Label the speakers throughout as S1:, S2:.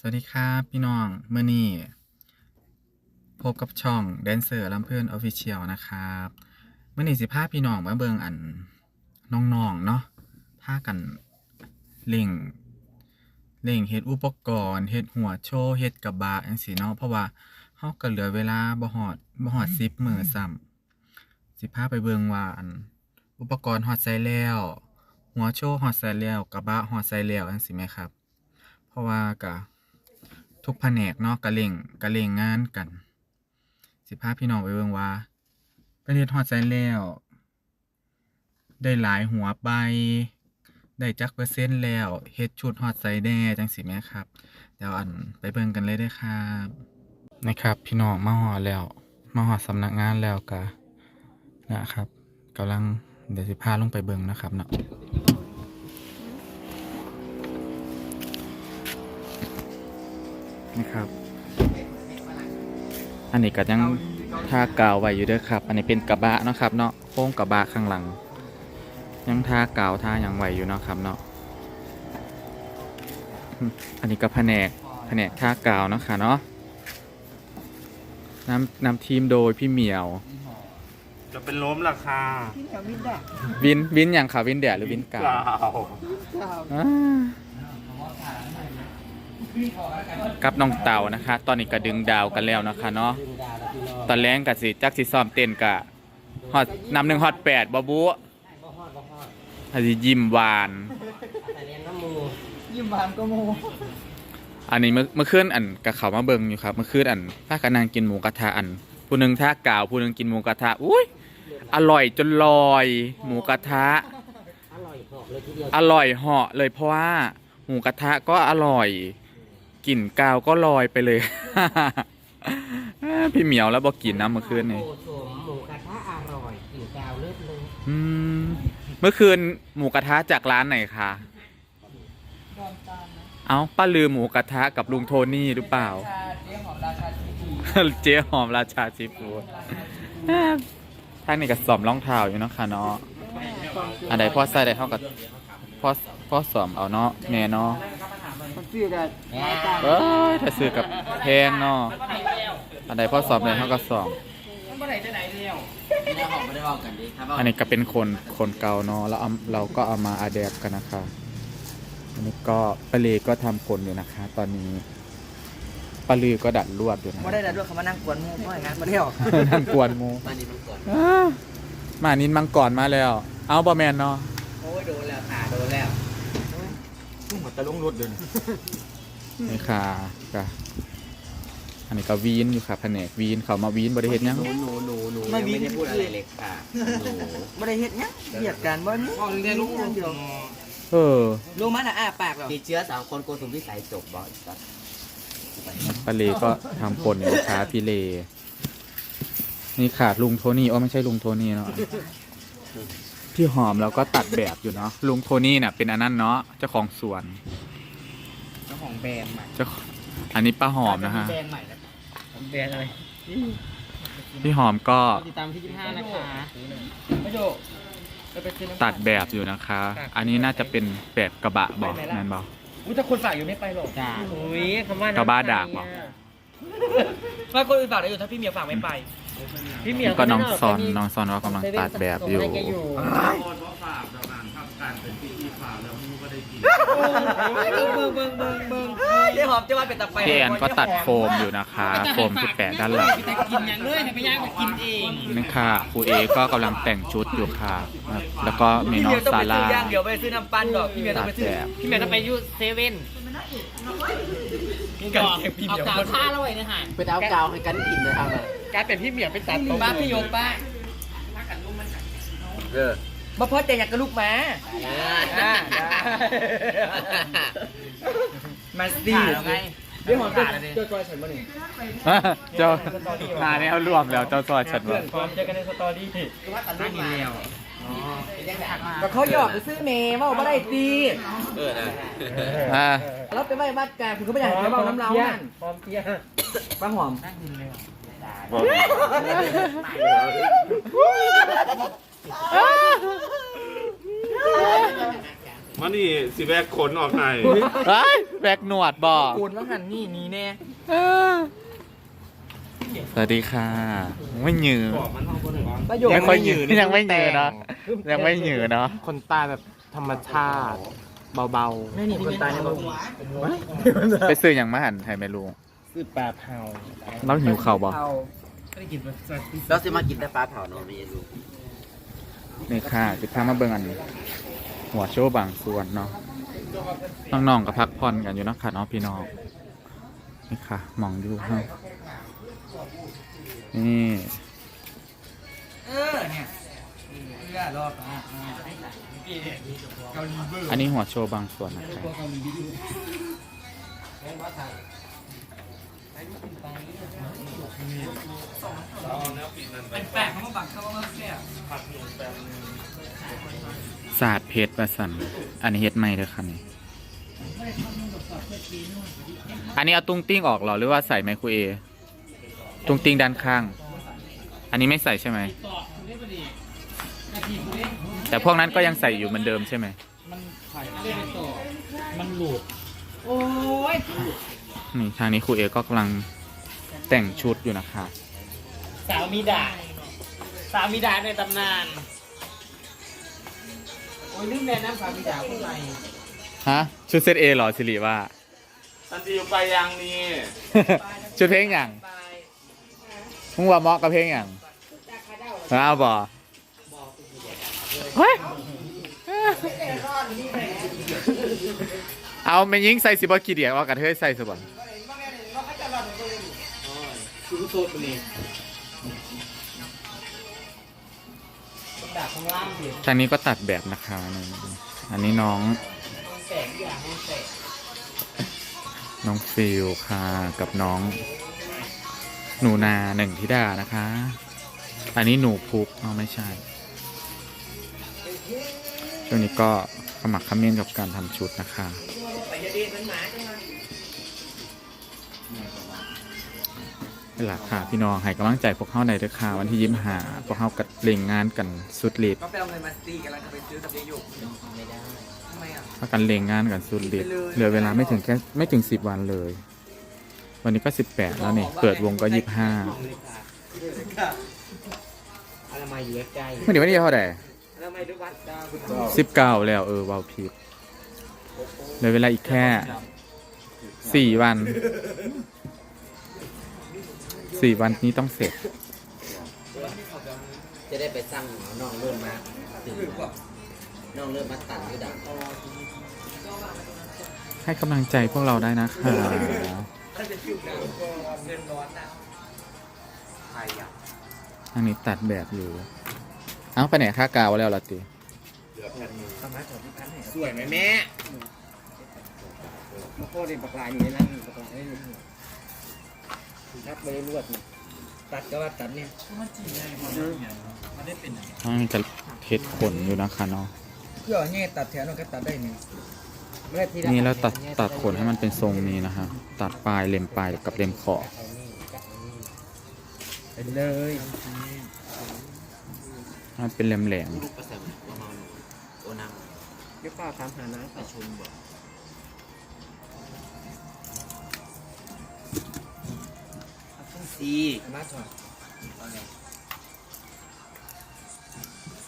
S1: สวัสดีครับพี่น้องเมื่อนี้พบกับช่องแดนเซอร์ลำเพื่อนออฟฟิเชียลนะครับเมื่อนี้สิพาพี่น้องมาเบิงอันน้องๆเนาะพากันเล่งเล่งเฮ็ดอุปกรณ์เฮ็ดหัวโชว์เฮ็ดกระบะจังซี่เนาะเพราะว่าเฮาก็เหลือเวลาบ่ฮอดบ่ฮอด10มื้อซ้ำสิพาไปเบิงว่าอันอุปกรณ์ฮอดใส่แล้วหัวโชว์ฮอดใส่แล้วกระบะฮอดใส่แล้วจังซี่แหมครับ เพราะว่าก็ ทุกแผนกเนาะกระเล่งกระเล่งงานกัน สิพาพี่น้องไปเบิ่งว่าประเทศฮอดใจแล้ว ได้หลายหัวไป ได้จักเปอร์เซ็นต์แล้วเฮ็ดชุดฮอดใจแน่จังสิแม่ครับ เดี๋ยวอันไปเบิ่งกันเลยได้ครับนะครับ พี่น้องมาฮอดแล้ว มาฮอดสำนักงานแล้วกะนะครับกำลังเดี๋ยวสิพาลงไปเบิ่งนะครับเนาะ นะครับ อันนี้ก็ยังทากาวไว้อยู่เด้วยครับ อันนี้เป็นกระบะเนาะครับเนาะโค้งกระบะข้างหลัง ยังทากาวทายังไหวอยู่เนาะครับเนาะอืมอันนี้ก็แผนกแผนกทากาวเนาะค่ะเนาะนำนำทีมโดยพี่เหมียว
S2: จะเป็นล้มราคา
S1: วินวินอย่างค่ะวินแดดหรือวินกาว
S2: เปล่า
S1: อ่า กับน้องเต่านะคะ ตอนนี้ก็ดึงดาวกันแล้วนะคะเนาะตอนแรงกับสิจักสิซ้อมเต้นกะฮอตนำหนึ่งฮอตแปดบอบุอาสิยิ้มหวาน
S3: ยิ้มหวานก็โม
S1: อันนี้เมื่อเมื่อคืนอันกับเขามาเบิงอยู่ครับเมื่อคืนอันถ้ากันนางกินหมูกระทะอัน ผู้หนึ่งท่ากล่าวผู้หนึ่งกินหมูกระทะอุ้ยอร่อยจนลอย หมูกระทะ
S3: อร่อยเหาะเลยทีเดียว
S1: อร่อยเหาะเลยเพราะว่าหมูกระทะก็อร่อย กลิ่นกาวก็ลอยไปเลย พี่เหมียวแล้วบอกกลิ่นน้ำเมื่อคืนนี่
S3: โอ้โหมูกระทะอร่อยกลิ่นกาวเลือดเลย
S1: อืมเมื่อคืนหมูกระทะจากร้านไหนคะเอาป้าลืมหมูกระทะกับลุงโทนี่หรือเปล่า เจ๊หอมราชาซีฟูดท่านนี่ก็สอมรองเท้าอยู่เนาะค่ะเนาะอันใดพ่อใส่ได้เท่ากับพ่อพ่อสอมเอาเนาะแม่เนาะ
S3: ชื่อกัน
S1: เอ้ยถ้าซื้อกับแพงเนาะอันใดพ่อสอบเลยเท่ากับสอบอันนี้ก็เป็นคนคนเก่าเนาะแล้วเอาเราก็เอามาอาแดปกันนะคะอันนี้ก็ปาเลก็ทำคนอยู่นะคะ ตอนนี้ปาลือก็ดัดลวดอยู่นะ
S3: ไม่ได้แล้วด้วยเขามานั่งกวนหมูเพราะอย่างนั้นมาเที่ยว
S1: นั่งกวนหมู
S3: มานี่มันกวน
S1: อ้ามานินมังกรมาแล้ว เอาบอแมนเนาะ
S3: โอ้ยโดนแล้วขาโดนแล้วพุ่ง หัวตะลุงรถเดิน
S1: นี่ค่ะก็อันนี้ก็วีนอยู่ค่ะแผนกวีนเขามาวีนบริเฮ็ดหยัง
S3: หนูหนูหนูไม่ได้พูดอะไรเลยค่ะไม่ได้เห็ดเนี้ยเหยียดกันบ่นี่เรียนรู้เดียว
S1: เออ
S3: รู้มั้ยนะอ้าปากหรอ
S4: มีเชื้อสามคนโกสุมพิสัยจบบอส
S1: ปาเลก็ทำคนอยู่นะคะพี่เลนี่ขาดลุงโทนี่โอ้ไม่ใช่ลุงโทนี่เนาะ พี่หอมเราก็ตัดแบบอยู่เนาะลุงโทนี่เนี่ยเป็นอันนั้นเนาะเจ้าของสวน
S3: เจ้าของแบรนด์ใหม่
S1: เจ้าอันนี้ป้าหอมนะฮะ
S3: แบรนด์ใหม่แล้วแบรนด์อะไร
S1: พี่หอมก็
S3: ติดตามที่25นะคะไม่โจจะไปซื้อน้ำ
S1: ตัดแบบอยู่นะคะ อันนี้น่าจะเป็นแบบกระบะบอกแมนบอก
S3: อุ้ยถ้าคนฝากอยู่ไม่ไปหรอกจ้าอุ้ยคำว่า
S1: ชาวบ้านด่าบอก
S3: ถ้าคนอื่นฝากได้อยู่ถ้าพี่เมียฝากไม่ไป พี่เมีย
S1: ก็น้องซอนน้องซอนว่ากำลังตัดแบบอยู่
S2: โคตรว่าฝากดอกนานทำการเป็นปีที่ฝากแล้วมูก็ได้กิน
S3: เบิ่งเบิ่งเบิ่งเบิ่งเดี๋ยวหอมจะว่าเป็นตะไป
S1: พี่แอนก็ตัดโฟมอยู่นะคะ โฟมที่แปะด้านหลัง
S3: กินอย่างเลยแต่ไม่ยากกว่ากินเอง
S1: นี่ค่ะครูเอก็กำลังแต่งชุดอยู่ค่ะ แล้วก็มี
S3: พี่
S1: น้อ
S3: เมี
S1: ง
S3: ยต้อง
S1: ซา
S3: ไปซื้
S1: ร่า
S3: อย่างเดี๋ยวไปซื้อน้ำปั้นดอกพี่เมียต้องไปซื้อ
S1: ตัดแบบ
S3: พี่เมียต้องไปยูเซเว่น กันเก็บพี่เมียเอาท่าแล้วไว้นะฮะ
S4: เป็นเอากาวให้กันกินเลยครับ
S3: การเป็นพี่เมียเป็นตัดบ้าพี่โยกป้า
S4: เออ
S3: มาพอใจอยากกับลูกหมามาสตี้เดี๋ยวหอมจะจะจอยฉันมาหนึ่ง
S1: เจ้ามาแนวรวมแล้วเจ้าซอยฉันว่า
S3: พร้อมเจอกันในสตอรี่นั่งกินแล้ว ก็เขาหยอกไปซื้อเมย์ว่าไม่ได้ตี
S4: เออนะ
S1: อ่า
S3: แล้วไปไหว้บ้านกลางคุณเขาไม่อยากให้เขาเบาน้ำเล้านั่นพร้อมเตี้ยป้าหอมนั่งกินเลย
S1: อ
S2: มานี่สิแบกขนออกให้
S1: เฮ้ยแบกหนวดบ่
S3: กูนว่าหันนี่นี่แน่
S1: สวัสดีค่ะ ไม่หยือ
S2: บอกมันเอาคนไหนวะ
S3: ประโยค
S1: ไม่ค่อยหยือยังไม่หยือเนาะยังไม่หยือเนาะ
S4: คนใต้แบบธรรมชาติ เบา
S3: ไม่นี่คนตายในบ่
S1: ไปซื้ออย่างมาหันไทยไม่รู้
S4: ๆคือปลาเผา
S1: เราหิวเข่าวบ่
S4: เราจะมากินแต่ปลาเผาเนาะไม่รู้
S1: นี่ค่ะจะพามาเบิ่งอันนี้ หัวโชว์บางส่วนเนาะน้องๆก็พักผ่อนกันอยู่เนาะค่ะเนาะพี่น้องนี่ค่ะมองดูให้นี่
S3: เออเนี่ยเรือรอบอะอ่าเกาหลีเบอร์
S1: อันนี้หัวโชว์บางส่วนนะครับ
S3: เกาหลีวิดีเป็นแปลกเขาบังเขาว่าแซ่บ
S1: ศาสตร์เพชรประสันอันนี้เฮ็ดใหม่เด้อค่ะนี่อันนี้เอาตุ้งติ้งออกเหรอหรือว่าใส่ไมโครเอฟตุ้งติ้งด้านข้าง อันนี้ไม่ใส่ใช่ไหม แต่พวกนั้นก็ยังใส่อยู่เหมือนเดิมใช่ไหม
S3: มันหลุด โอ้ย
S1: นี่ทางนี้ครูเอก็กำลังแต่งชุดอยู่นะคะ
S3: สาวมีดาสาวมีดาในตำนาน โอ้ยลืมแนะนำสาวมีดาคนใหม่
S1: ฮะ ชุดเซตเอเหรอสิริว่า
S2: ตันทีอยู่ไปยางนี้
S1: ชุดเพลงอย่างมึงว่าเหมาะกับเพลงอย่าง เอาบอเฮ้ยเอาไม่ยิงใส่สิบกี่เดียกว่ากระเทยใส่สิบ
S3: คือโซดไปเลยดาบของล่างสิ
S1: ทางนี้ก็ตัดแบบนะคะนี่อันนี้น้อง
S3: แตกอย่างมันแตก
S1: น้องฟิลค่ะ กับน้อง หนูนาหนึ่งธิดานะคะ อันนี้หนูพุกอ๋อไม่ใช่ช่วงนี้ก็ขมักเขม้นกับการทำชุดนะคะ
S3: ไปจะดีมันหมาจังมัน
S1: นี่แหละค่ะพี่น้องให้กำลังใจพวกเขาในอยเด้อค่ะวันที่ยิ้มหาพวกเขากัดเล่งงานกันสุดฤทธิ์
S3: ก็ไปเอาเงินมาตีกันแล้วจะไปซื้อกับเดยุทำไมอะ
S1: พากันเล่งงานกันสุดฤทธิ์เหลือเวลาไม่ถึงแค่ไม่ถึงสิบวันเลย วันนี้ก็สิบแปดแล้วนี่เปิดวงก็ยี่ห้า
S3: อะไรมาอยู่ใกล้
S1: เมื่อเดี๋ยววันนี้เท่าไหร่
S3: แล้วไม่รู้วัดดาวคุณ
S1: สิบเก้าแล้วเออเวาผิดเหลือเวลาอีกแค่สี่วันสี่วันนี้ต้องเสร็จ
S4: จะได้ไปสร้างน้องเริ่มมาตื่นน้องเริ่มมาตันก็ดัง
S1: ให้กำลังใจพวกเราได้นะคะ
S3: ถ้าจะฟิวเงินร้อนนะ
S4: ใครอะ
S1: ทางนี้ตัดแบบอยู่ เอ้าไปไหนค่ากาวแล้วล่ะติ
S3: สมัยของพี่พันธ์เนี่ย
S4: สวยไหมแม่
S3: มาโคตรเป็นปากลายอยู่ในนั้นปากลายนี่นับไปรวดตัดก็ว่าตัดเนี่ยมันจีไงมันได้เป็น
S1: ทางนี้จะเฮ็ดขนอยู่นะคะเนาะ
S3: เพื่อเงี้ยตัดแถวนั้นก็ตัดได้เนี่ย
S1: นี่แล้วตัดตัดขนให้มันเป็นทรงนี้นะคะตัดปลายเล็มปลายกับเล็มขอบ
S3: เป็นเลย
S1: ให้มันเป็นแหลมแหลม
S4: ลูกประเสริฐประมาณโอนัง
S3: เดี๋ยวป้าถามหานะ
S4: ประชุมบอก
S3: ซีมาถอด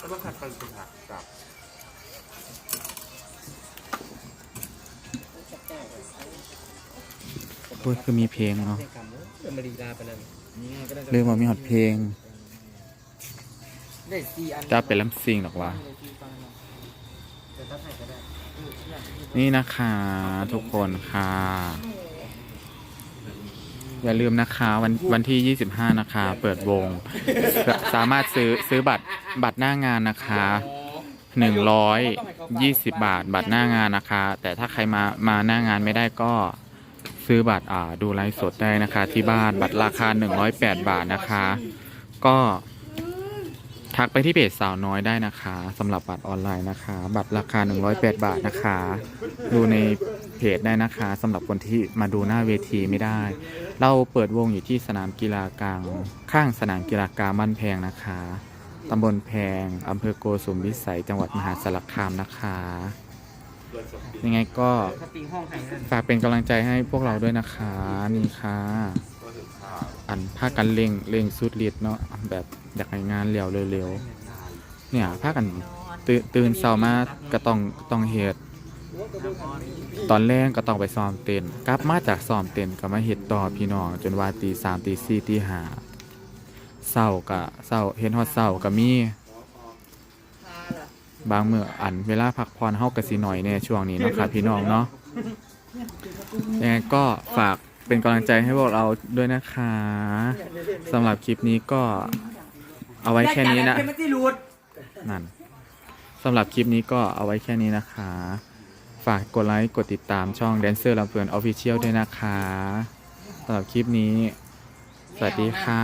S2: ก็ต้องขัดกันสุดหักกับ
S1: ๆพูดคือมีเพลงเนาะ
S3: ในกำเออมาดีลาไปแล้วนี่ไงก็ได้
S1: เรื่องว่ามีฮอตเพลง
S3: ได้ซีอัน
S1: จะเป็นลำซิงหรอกวะ
S3: เดี๋ยวตัดให้ก็ได้
S1: นี่นะคะ ทุกคนค่ะ อย่าลืมนะคะวันวันที่ 25 นะคะ เปิดวง สามารถซื้อซื้อบัตรบัตรหน้างานนะคะ120 บาท บัตรหน้างานนะคะ แต่ถ้าใครมามาหน้างานไม่ได้ก็ ซื้อบัตรอ่าดูไลฟ์สดได้นะคะ ที่บ้านบัตรราคา 108 บาทนะคะ ก็ทักไปที่เพจสาวน้อยได้นะคะสำหรับบัตรออนไลน์นะคะ บัตรราคา 108 บาทนะคะ ดูในเพจได้นะคะสำหรับคนที่มาดูหน้าเวทีไม่ได้ เราเปิดวงอยู่ที่สนามกีฬากลางข้างสนามกีฬากลางบ้านแพงนะคะตำบลแพงอำเภอโกสุมพิสัยจังหวัดมหาสารคามนะคะ ยังไงก็ฝากเป็นกำลังใจให้พวกเราด้วยนะคะนี่ค่ะอันภาคกันเร่งเร่งสุดฤทธิ์เนาะแบบอยากให้งานเร็วเร็วๆเนี่ยภาคกันตื่นตื่นเช้ามาก็ต้องต้องเฮ็ดตอนแรกก็ต้องไปซ้อมเต้นกลับมาจากซ้อมเต้นก็มาเฮ็ดต่อพี่น้องจนว่าตีสามตีสี่ตีห้าเศร้าก็เศร้าเฮ็ดฮอดเศร้าก็มี บางมื้ออันเวลาพักผ่อนเฮาก็สิน้อยแน่ช่วงนี้เนาะครับพี่น้องเนาะยังไงก็ฝากเป็นกำลังใจให้พวกเราด้วยนะคะสำหรับคลิปนี้ก็เอาไว้แค่นี้นะนั่นสำหรับคลิปนี้ก็เอาไว้แค่นี้นะคะ ฝากกดไลค์กดติดตามช่อง Dancer ลำเพลิน Official ด้วยนะคะสำหรับคลิปนี้ สวัสดีค่ะ